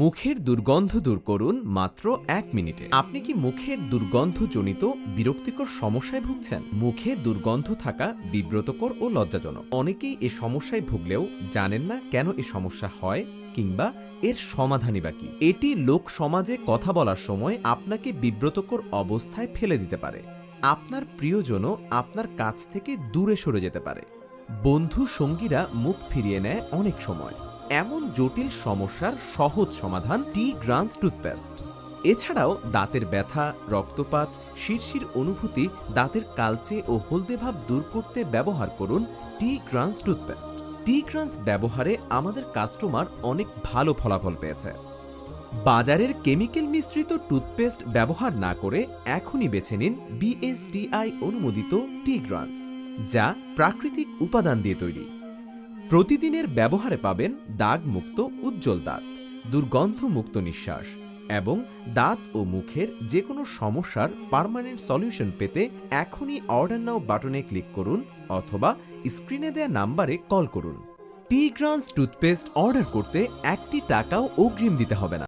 মুখের দুর্গন্ধ দূর করুন মাত্র এক মিনিটে। আপনি কি মুখের দুর্গন্ধজনিত বিরক্তিকর সমস্যায় ভুগছেন? মুখে দুর্গন্ধ থাকা বিব্রতকর ও লজ্জাজনক। অনেকেই এ সমস্যায় ভুগলেও জানেন না কেন এ সমস্যা হয় কিংবা এর সমাধানই বা কি। এটি লোক সমাজে কথা বলার সময় আপনাকে বিব্রতকর অবস্থায় ফেলে দিতে পারে। আপনার প্রিয়জনও আপনার কাছ থেকে দূরে সরে যেতে পারে। বন্ধু সঙ্গীরা মুখ ফিরিয়ে নেয় অনেক সময়। এমন জটিল সমস্যার সহজ সমাধান টি গ্রান্স টুথপেস্ট। এছাড়াও দাঁতের ব্যথা, রক্তপাত, শিরশির অনুভূতি, দাঁতের কালচে ও হলদে ভাব দূর করতে ব্যবহার করুন টি গ্রান্স টুথপেস্ট। টি গ্রান্স ব্যবহারে আমাদের কাস্টমার অনেক ভালো ফলাফল পেয়েছে। বাজারের কেমিক্যাল মিশ্রিত টুথপেস্ট ব্যবহার না করে এখনই বেছে নিন বিএসটিআই অনুমোদিত টি গ্রান্স, যা প্রাকৃতিক উপাদান দিয়ে তৈরি। প্রতিদিনের ব্যবহারে পাবেন দাগমুক্ত উজ্জ্বল দাঁত, দুর্গন্ধমুক্ত নিঃশ্বাস এবং দাঁত ও মুখের যে কোনো সমস্যার পারমানেন্ট সলিউশন পেতে এখনই অর্ডার নাও বাটনে ক্লিক করুন অথবা স্ক্রিনে দেয়া নাম্বারে কল করুন। টি গ্রান্স টুথপেস্ট অর্ডার করতে একটি টাকাও অগ্রিম দিতে হবে না।